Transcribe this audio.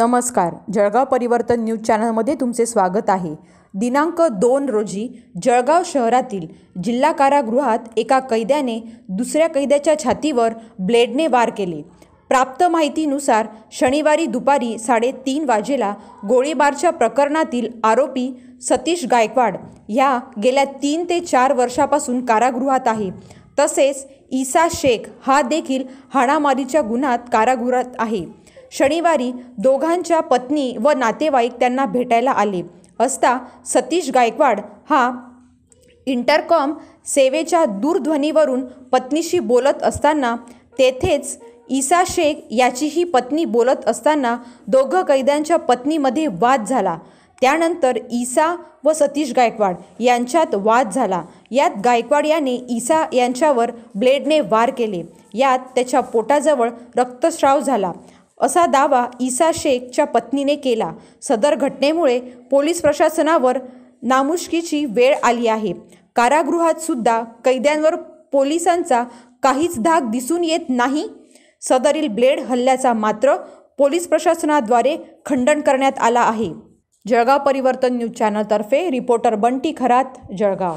नमस्कार. जळगाव परिवर्तन न्यूज चॅनलमध्ये तुमचे स्वागत आहे. दिनांक दोन रोजी जळगाव शहरातील जिल्हा कारागृहात एका कैद्याने दुसऱ्या कैद्याच्या छातीवर ब्लेडने वार केले. प्राप्त माहितीनुसार शनिवारी दुपारी साडेतीन वाजेला गोळीबारच्या प्रकरणातील आरोपी सतीश गायकवाड ह्या गेल्या तीन ते चार वर्षापासून कारागृहात आहे. तसेच ईसा शेख हा देखील हाणामारीच्या गुन्ह्यात कारागृहात आहे. शनिवारी दोघांच्या पत्नी व नातेवाईक त्यांना भेटायला आले. असता सतीश गायकवाड हा इंटरकॉम सेवेच्या दूरध्वनीवरून पत्नीशी बोलत असताना तेथेच ईसा शेख याचीही पत्नी बोलत असताना दोघं कैद्यांच्या पत्नीमध्ये वाद झाला. त्यानंतर ईसा व सतीश गायकवाड यांच्यात वाद झाला. यात गायकवाड याने ईसा यांच्यावर ब्लेडने वार केले. यात त्याच्या पोटाजवळ रक्तस्राव झाला. असा दावा ईसा शेखच्या पत्नीने केला. सदर घटनेमुळे पोलीस प्रशासनावर नामुष्कीची वेळ आली आहे. कारागृहात सुद्धा कैद्यांवर पोलिसांचा काहीच धाक दिसून येत नाही. सदरील ब्लेड हल्ल्याचा मात्र पोलीस प्रशासनाद्वारे खंडन करण्यात आला आहे. जळगाव परिवर्तन न्यूज चॅनलतर्फे रिपोर्टर बंटी खरात जळगाव.